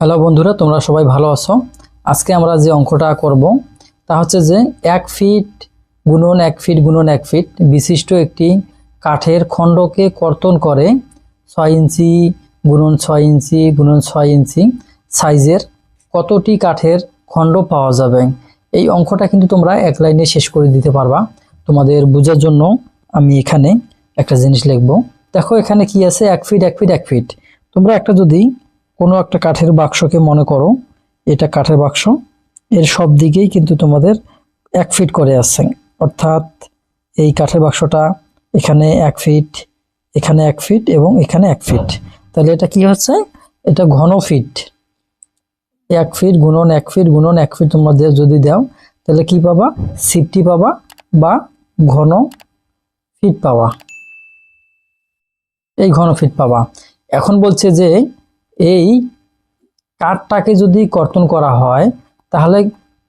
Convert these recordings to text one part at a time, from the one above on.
Hello বন্ধুরা, তোমরা সবাই ভালো আছো? আজকে আমরা যে অঙ্কটা করব, তা হচ্ছে যে এক ফিট গুণন এক ফিট গুণন এক ফিট বিশিষ্ট একটি কাঠের খণ্ডকে কর্তন করে ছয় ইঞ্চি গুণন ছয় ইঞ্চি গুণন ছয় ইঞ্চি সাইজের কতটি কাঠের খণ্ড পাওয়া যাবে। এই অঙ্কটা কিন্তু তোমরা এক লাইনে শেষ করে দিতে পারবা। তোমাদের বোঝার জন্য আমি এখানে একটা জিনিস লিখব। দেখো এখানে কি আছে, এক ফিট এক ফিট এক ফিট। তোমরা একটা যদি কোনো একটা কাঠের বাক্সকে মনে করো, এটা কাঠের বাক্স, এর সব দিকেই কিন্তু তোমাদের এক ফিট করে আছে। অর্থাৎ এই কাঠের বাক্সটা এখানে এক ফিট, এখানে এক ফিট এবং এখানে এক ফিট। তাহলে এটা কি হচ্ছে? এটা ঘন ফিট। এক ফিট গুণন এক ফিট গুণন এক ফিট তোমাদের যদি দাও, তাহলে কি পাবা? সিফটি পাবা বা ঘন ফিট পাওয়া এই ঘন ফিট পাবা। এখন বলছে যে এই কাঠটাকে যদি কর্তন করা হয়, তাহলে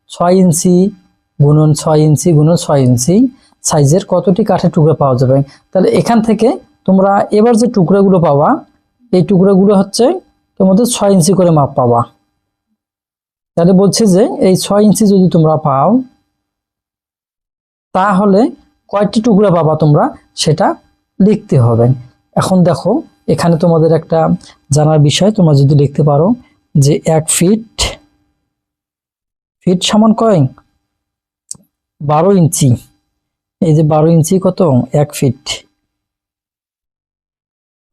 ছয় ইঞ্চি গুণন ছয় ইঞ্চি গুণন ছয় ইঞ্চি সাইজের কতটি কাঠের টুকরো পাওয়া যাবে? তাহলে এখান থেকে তোমরা এবার যে টুকরোগুলো পাবা, এই টুকরোগুলো হচ্ছে তোমাদের ছয় ইঞ্চি করে মাপ পাওয়া তাহলে বলছে যে এই ছয় ইঞ্চি যদি তোমরা পাও, তাহলে কয়টি টুকরো পাবা তোমরা, সেটা লিখতে হবে। এখন দেখো এখানে তোমাদের একটা জানার বিষয়, তোমরা যদি লিখতে পারো যে এক ফিট ফিট সমান কয়? বারো ইঞ্চি। এই যে বারো ইঞ্চি কত? এক ফিট।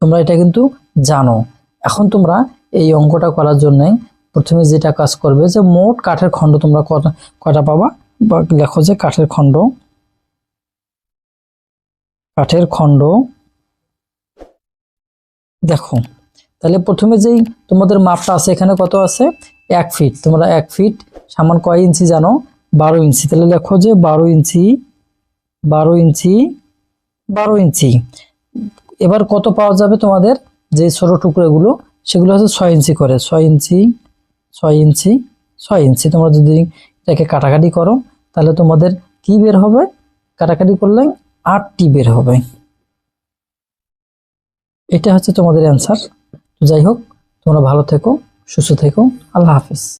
তোমরা এটা কিন্তু জানো। এখন তোমরা এই অঙ্কটা করার জন্য প্রথমে যেটা কাজ করবে যে মোট কাঠের খণ্ড তোমরা কটা পাবা? বা লেখো যে কাঠের খণ্ড। কাঠের খণ্ড দেখো, তাহলে প্রথমে যেই তোমাদের মাপটা আছে, এখানে কত আছে? এক ফিট তোমরা এক ফিট সামান কয় ইঞ্চি জানো? বারো ইঞ্চি। তাহলে লেখো যে বারো ইঞ্চি বারো ইঞ্চি বারো ইঞ্চি। এবার কত পাওয়া যাবে তোমাদের? যে ছোট টুকরোগুলো, সেগুলো হচ্ছে ছয় ইঞ্চি করে। ছয় ইঞ্চি ছয় ইঞ্চি ছয় ইঞ্চি। তোমরা যদি এটাকে কাটাকাটি করো, তাহলে তোমাদের কি বের হবে? কাটাকাটি করলে আটটি বের হবে। এটা হচ্ছে তোমাদের অ্যান্সার যাই হোক তোমরা ভালো থেকো সুস্থ থেকো। আল্লাহ হাফিজ।